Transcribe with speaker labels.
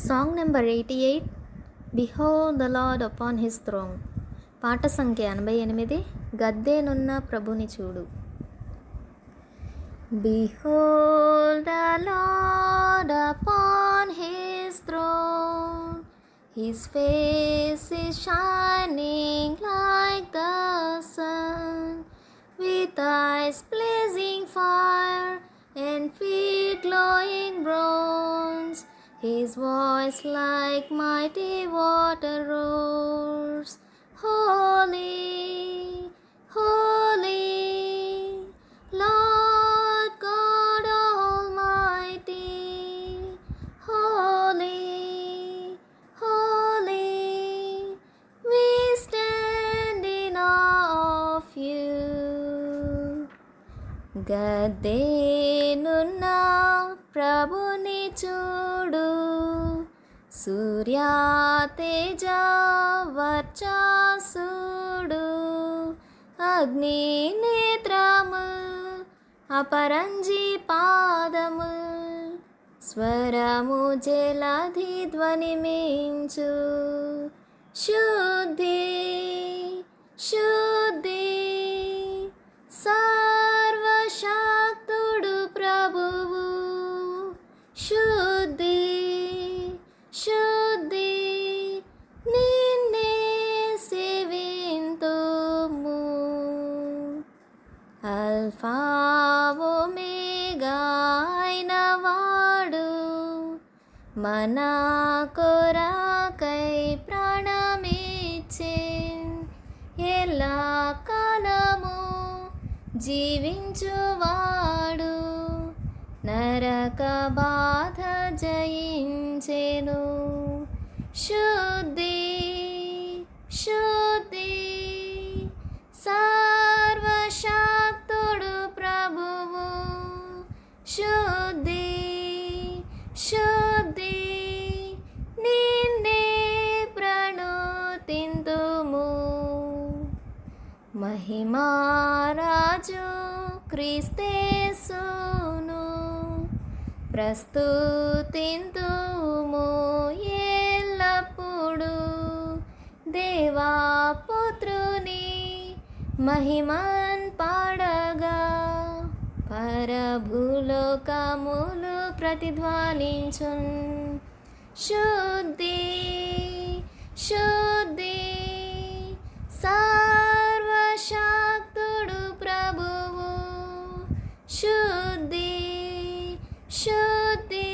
Speaker 1: Song number eighty eight బిహో the lord upon his throne పాట సంఖ్య ఎనభై ఎనిమిది గద్దెనున్న ప్రభుని చూడు బిహో the lord upon his throne his face is shining like the sun with eyes blazing fire and feet glowing bro His voice like mighty water roars. Holy, holy, Lord God Almighty, holy, holy, we stand in awe of you. గద్దేనున్న ప్రభుని చూడు సూర్యా తేజ వర్చసుడు అగ్ని నేత్రము అపరంజి పాదము స్వరము జలధి ధ్వని మించు శుద్ధి శుద్ధి మనా కొరాకై ప్రాణమిచ్చే ఎలా కాలము జీవించువాడు నరక బాధ జయించెను శుద్ధి శుద్ధి సర్వశక్తుడు ప్రభువు శుద్ధి మహిమారాజు క్రీస్తేసును ప్రస్తుతింతుము ఎల్లప్పుడు. దేవాపుత్రుని మహిమన్ పాడగా పరభులోకములు ప్రతిధ్వనించున్. శుద్ధి శుద్ధి శుద్ధి